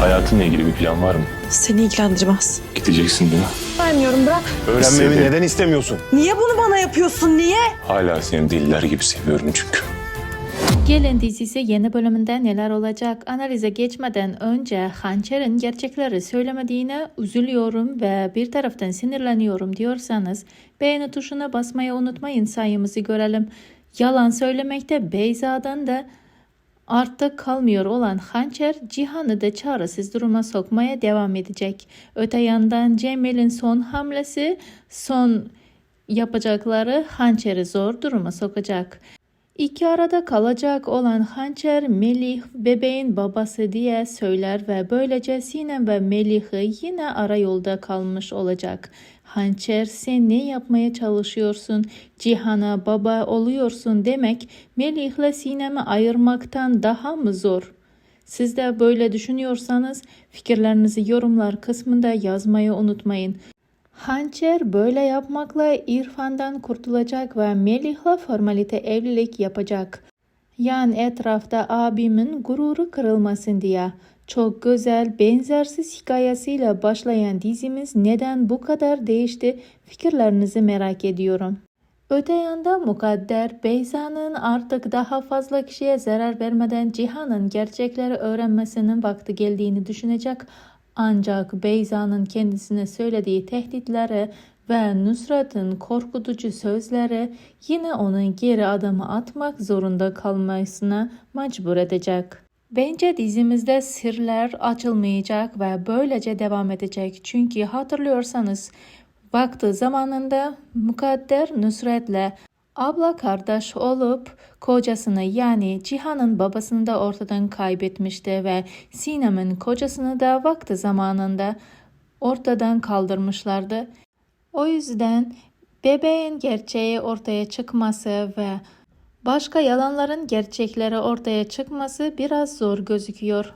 Hayatınla ilgili bir plan var mı? Seni ilgilendirmez. Gideceksin değil mi? Vermiyorum bırak. Öğrenmemi İstedi. neden istemiyorsun? Niye bunu bana yapıyorsun niye? Hala seni deliler gibi seviyorum çünkü. Gelin dizisi yeni bölümünde neler olacak? Analize geçmeden önce Hançer'in gerçekleri söylemediğine üzülüyorum ve bir taraftan sinirleniyorum diyorsanız beğeni tuşuna basmayı unutmayın sayımızı görelim. Yalan söylemekte Beyza'dan da Artık kalmıyor olan Hançer, Cihan'ı da çaresiz duruma sokmaya devam edecek. Öte yandan Cemil'in son hamlesi, son yapacakları Hançer'i zor duruma sokacak. İki arada kalacak olan Hançer, Melih bebeğin babası diye söyler ve böylece Sinem ve Melih'i yine ara yolda kalmış olacak. Hançer sen ne yapmaya çalışıyorsun? Cihan'a baba oluyorsun demek Melih'le Sinem'i ayırmaktan daha mı zor? Siz de böyle düşünüyorsanız fikirlerinizi yorumlar kısmında yazmayı unutmayın. Hançer böyle yapmakla İrfan'dan kurtulacak ve Melih'le formalite evlilik yapacak. Yan etrafta abimin gururu kırılmasın diye. Çok güzel, benzersiz hikayesiyle başlayan dizimiz neden bu kadar değişti fikirlerinizi merak ediyorum. Öte yanda Mukadder, Beyza'nın artık daha fazla kişiye zarar vermeden Cihan'ın gerçekleri öğrenmesinin vakti geldiğini düşünecek. Ancak Beyza'nın kendisine söylediği tehditleri ve Nusrat'ın korkutucu sözleri yine onun geri adımı atmak zorunda kalmasına mecbur edecek. Bence dizimizde sırlar açılmayacak ve böylece devam edecek. Çünkü hatırlıyorsanız vakti zamanında Mukadder Nusret'le abla kardeş olup kocasını yani Cihan'ın babasını da ortadan kaybetmişti ve Sinem'in kocasını da vakti zamanında ortadan kaldırmışlardı. O yüzden bebeğin gerçeği ortaya çıkması ve başka yalanların gerçekleri ortaya çıkması biraz zor gözüküyor.